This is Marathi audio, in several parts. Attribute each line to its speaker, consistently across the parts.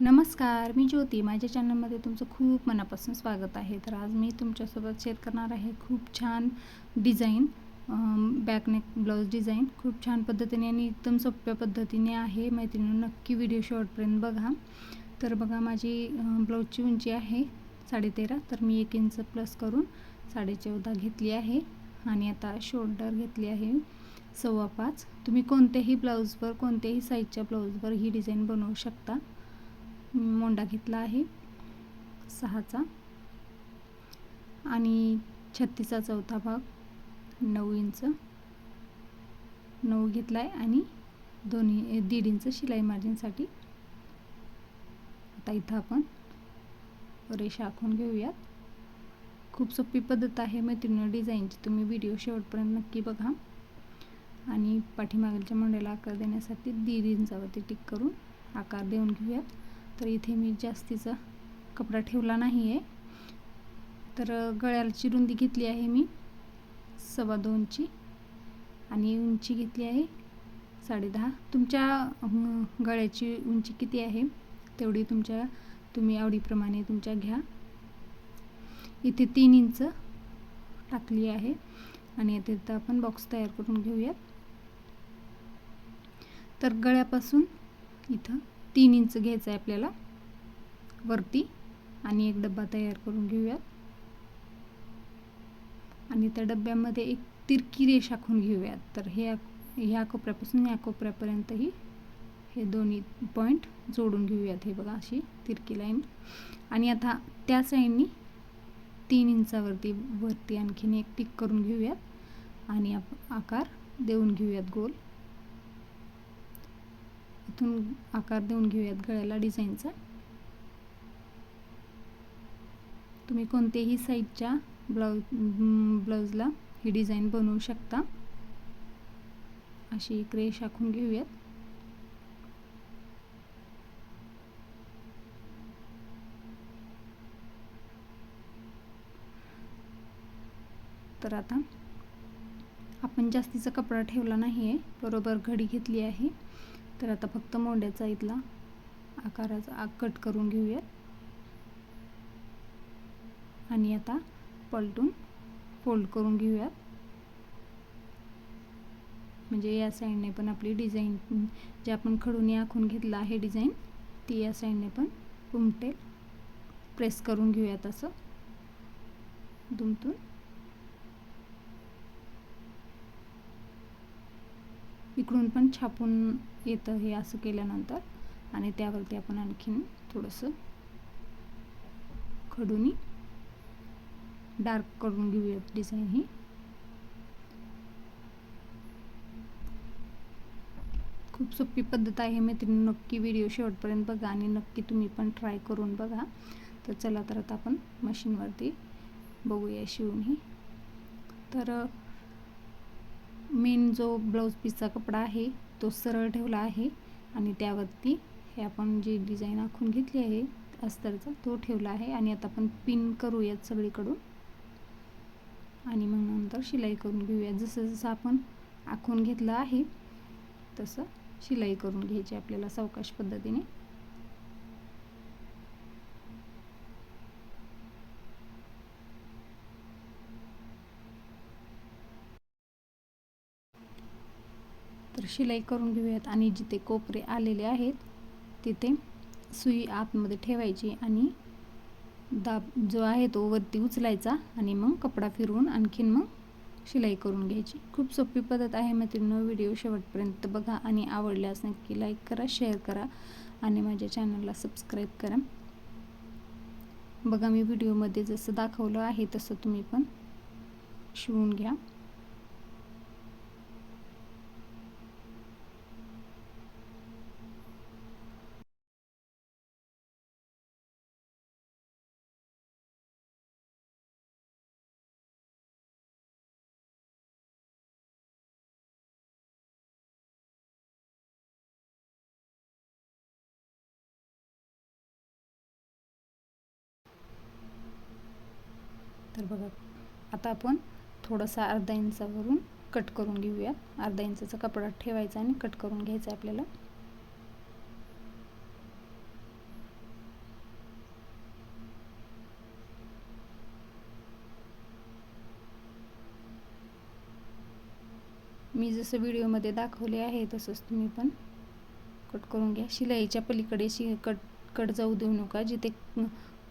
Speaker 1: नमस्कार मी ज्योती. माझ्या चॅनलमध्ये तुमचं खूप मनापासून स्वागत आहे. तर आज मी तुमच्यासोबत शेअर करणार आहे खूप छान डिझाईन बॅकनेक ब्लाऊज डिझाईन. खूप छान पद्धतीने आणि एकदम सोप्या पद्धतीने आहे. मैत्रिणी नक्की व्हिडिओ शॉर्टपर्यंत बघा. तर बघा माझी ब्लाऊजची उंची आहे साडेतेरा. तर मी एक इंच प्लस करून साडेचौदा घेतली आहे. आणि आता शोल्डर घेतली आहे सव्वा पाच. तुम्ही कोणत्याही ब्लाऊजवर कोणत्याही साईजच्या ब्लाऊजवर ही डिझाईन बनवू शकता. मोंडा घेतला आहे. सहाचा. आणि छत्तीसचा चौथा भाग नऊ इंच. नऊ घेतला आहे आणि दोन्ही दीड इंच शिलाई मार्जिनसाठी आता इथं आपण रेषा आखून घेऊयात. खूप सोपी पद्धत आहे मैत्रिणी डिझाईनची. तुम्ही व्हिडिओ शेवटपर्यंत नक्की बघा. आणि पाठीमागेलच्या मोंड्याला आकार देण्यासाठी दीड इंचावरती टिक करून आकार देऊन घेऊयात. तर इथे मी जास्तीचा कपडा ठेवला नाही आहे तर गळ्याची रुंदी घेतली आहे मी. सव्वा दोनची. आणि उंची घेतली आहे साडेदहा तुमच्या गळ्याची उंची किती आहे? तेवढी तुमच्या तुम्ही आवडीप्रमाणे तुमच्या घ्या. इथे तीन इंच टाकली आहे. आणि इथे तर आपण बॉक्स तयार करून घेऊयात. तर गळ्यापासून इथं तीन इंच घ्यायचं आहे आपल्याला. वरती. आणि एक डब्बा तयार करून घेऊयात. आणि त्या डब्यामध्ये एक तिरकी रेष आखून घेऊयात. तर हे ह्या कोपऱ्यापासून या कोपऱ्यापर्यंतही हे दोन्ही पॉईंट जोडून घेऊयात हे बघा अशी तिरकी लाईन. आणि आता त्या साईडनी तीन इंचावरती वरती आणखीन एक टिक करून घेऊयात. आणि आकार देऊन घेऊयात गोल. इथून आकार देऊन घेऊयात गळ्याला डिझाईनचा. तुम्ही कोणत्याही साईजच्या ब्लाऊज ब्लाऊजला ही डिझाईन बनवू शकता. अशी एक रेष आखून घेऊयात. तर आता आपण जास्तीचा कपडा ठेवला नाही आहे बरोबर घडी घेतली आहे. तर आता फक्त मोंड्याचा इथला आकाराचा आग कट करून घेऊयात. आणि आता पलटून फोल्ड करून घेऊयात. म्हणजे या साईडने पण आपली डिझाईन जे आपण खडून आखून घेतलं आहे डिझाईन ती या साईडने पण उमटेल. प्रेस करून घेऊयात असं. दुमतून इकडून पण छापून येतं हे असं केल्यानंतर. आणि त्यावरती आपण आणखीन थोडंसं खडूनी डार्क करून घेऊयात डिझाईन ही. खूप सोपी पद्धत आहे मैत्रिणी नक्की व्हिडिओ शेवटपर्यंत बघा आणि नक्की तुम्ही पण ट्राय करून बघा. तर चला तर आता आपण मशीनवरती बघूया शिवून ही. तर मेन जो ब्लाऊज पीसचा कपडा आहे तो सरळ ठेवला आहे आणि त्यावरती हे आपण जी डिझाईन आखून घेतली आहे अस्तरचा तो ठेवला आहे आणि आता आपण पिन करूयात सगळीकडून. आणि मग नंतर शिलाई करून घेऊयात. जसं जसं आपण आखून घेतलं आहे तसं शिलाई करून घ्यायची आपल्याला सावकाश पद्धतीने. तर शिलाई करून घेऊयात. आणि जिथे कोपरे आलेले आहेत तिथे सुई आतमध्ये ठेवायची आणि दाब जो आहे तो वरती उचलायचा आणि मग कपडा फिरवून आणखीन मग शिलाई करून घ्यायची. खूप सोपी पद्धत आहे मैत्रिणी व्हिडिओ शेवटपर्यंत बघा आणि आवडल्यास नक्की लाईक करा शेअर करा आणि माझ्या चॅनलला सबस्क्राईब करा. बघा मी व्हिडिओमध्ये जसं दाखवलं आहे तसं तुम्ही पण शिवून घ्या. तर बघा आता आपण थोडासा अर्धा इंचावरून कट करून घेऊया. अर्धा इंचाचा कपडा ठेवायचा आणि कट करून घ्यायचा आहे आपल्याला. मी जसं व्हिडिओमध्ये दाखवले आहे तसंच तुम्ही पण कट करून घ्या. शिलाईच्या पलीकडे शि कट कट जाऊ देऊ नका जिथे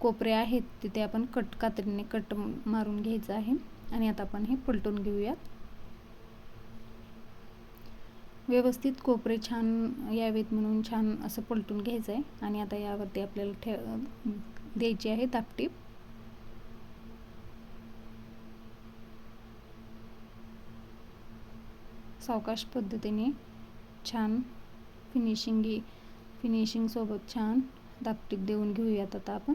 Speaker 1: कोपरे आहेत तिथे आपण कट कात्रीने कट मारून घ्यायचं आहे. आणि आता आपण हे पलटून घेऊयात. व्यवस्थित कोपरे छान यावेत म्हणून छान असं पलटून घ्यायचं आहे आणि आता यावरती आपल्याला ठेव द्यायची आहे तापटीप सावकाश पद्धतीने छान फिनिशिंग फिनिशिंगसोबत छान दापटीप देऊन घेऊयात आता आपण.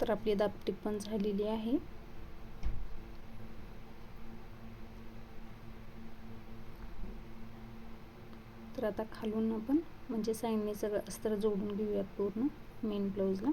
Speaker 1: तर आपली दापटी पण झालेली आहे. तर आता खालून आपण म्हणजे साईडने सगळं अस्त्र जोडून घेऊयात पूर्ण मेन ब्लाऊजला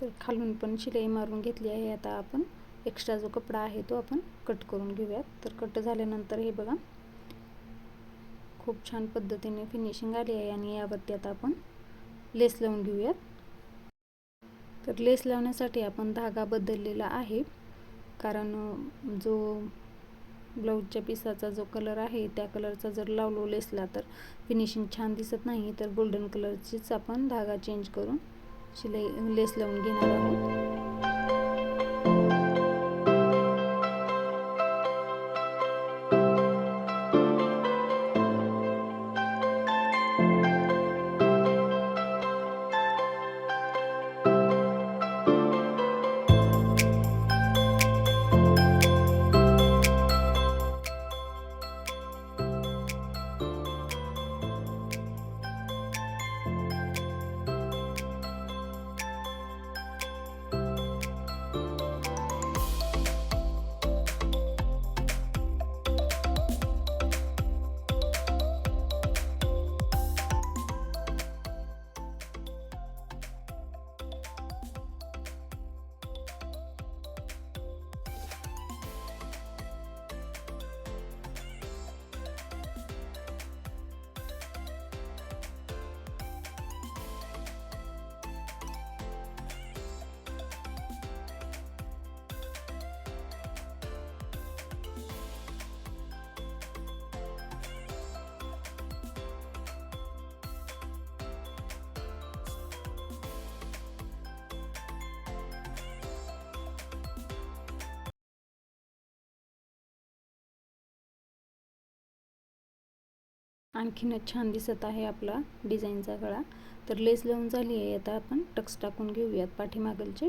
Speaker 1: तर खालून पण शिलाई मारून घेतली आहे आता आपण. एक्स्ट्रा जो कपडा आहे तो आपण कट करून घेऊयात. तर कट झाल्यानंतर हे बघा खूप छान पद्धतीने फिनिशिंग आली आहे आणि यावरती आता आपण लेस लावून घेऊयात. तर लेस लावण्यासाठी आपण धागा बदललेला आहे. कारण जो ब्लाऊजच्या पिसाचा जो कलर आहे त्या कलरचा जर लावलो लेसला तर फिनिशिंग छान दिसत नाही. तर गोल्डन कलरचीच आपण धागा चेंज करून शिलाई लेस लावून घेणार आहोत. आणखीनच छान दिसत आहे आपला डिझाईनचा गळा. तर लेस लावून झाली आहे. आता आपण टक्स टाकून घेऊयात पाठीमागलचे.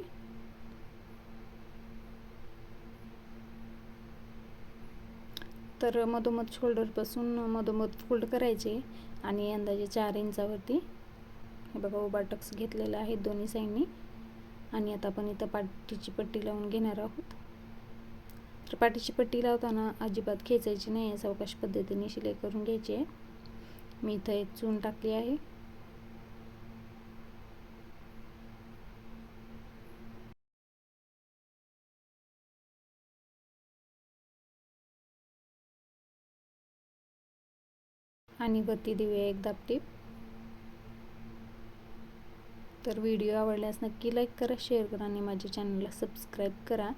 Speaker 1: तर मधोमध शोल्डरपासून मधोमध फोल्ड करायचे आणि अंदाजे चार इंचावरती. हे बघा उभा टक्स घेतलेला आहे दोन्ही साईडनी. आणि आता आपण इथं पाठीची पट्टी लावून घेणार आहोत. तर पाठीची पट्टी लावताना अजिबात खेचायची नाही आहे सावकाश पद्धतीने शिलाई करून घ्यायची आहे. मी इथं एक चून टाकली आहे. आणि वरती देऊया एक दापटी तर व्हिडिओ आवडल्यास नक्की लाईक करा शेअर करा आणि माझ्या चॅनलला सबस्क्राईब करा.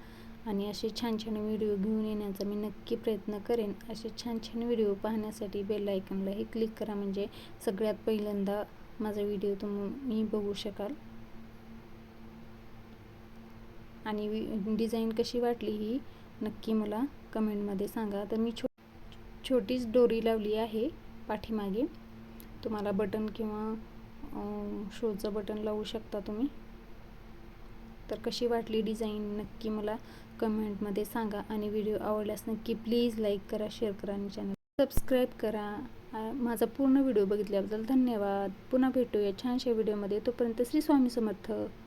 Speaker 1: आणि असे छान छान व्हिडिओ घेऊन येण्याचा मी नक्की प्रयत्न करेन. असे छान छान व्हिडिओ पाहण्यासाठी बेल आयकनलाही क्लिक करा. म्हणजे सगळ्यात पहिल्यांदा माझा व्हिडिओ तुम्ही बघू शकाल. आणि डिझाईन कशी वाटली ही नक्की मला कमेंटमध्ये सांगा. तर मी छो छोटीच डोरी लावली आहे पाठीमागे. तुम्हाला बटन किंवा शोचं बटन लावू शकता तुम्ही. तर कशी वाटली डिझाईन नक्की मला कमेंटमध्ये सांगा. आणि व्हिडिओ आवडल्यास नक्की प्लीज लाईक करा शेअर करा आणि चॅनल सबस्क्राईब करा. माझा पूर्ण व्हिडिओ बघितल्याबद्दल धन्यवाद. पुन्हा भेटूया छानशा व्हिडिओमध्ये. तोपर्यंत श्री स्वामी समर्थ.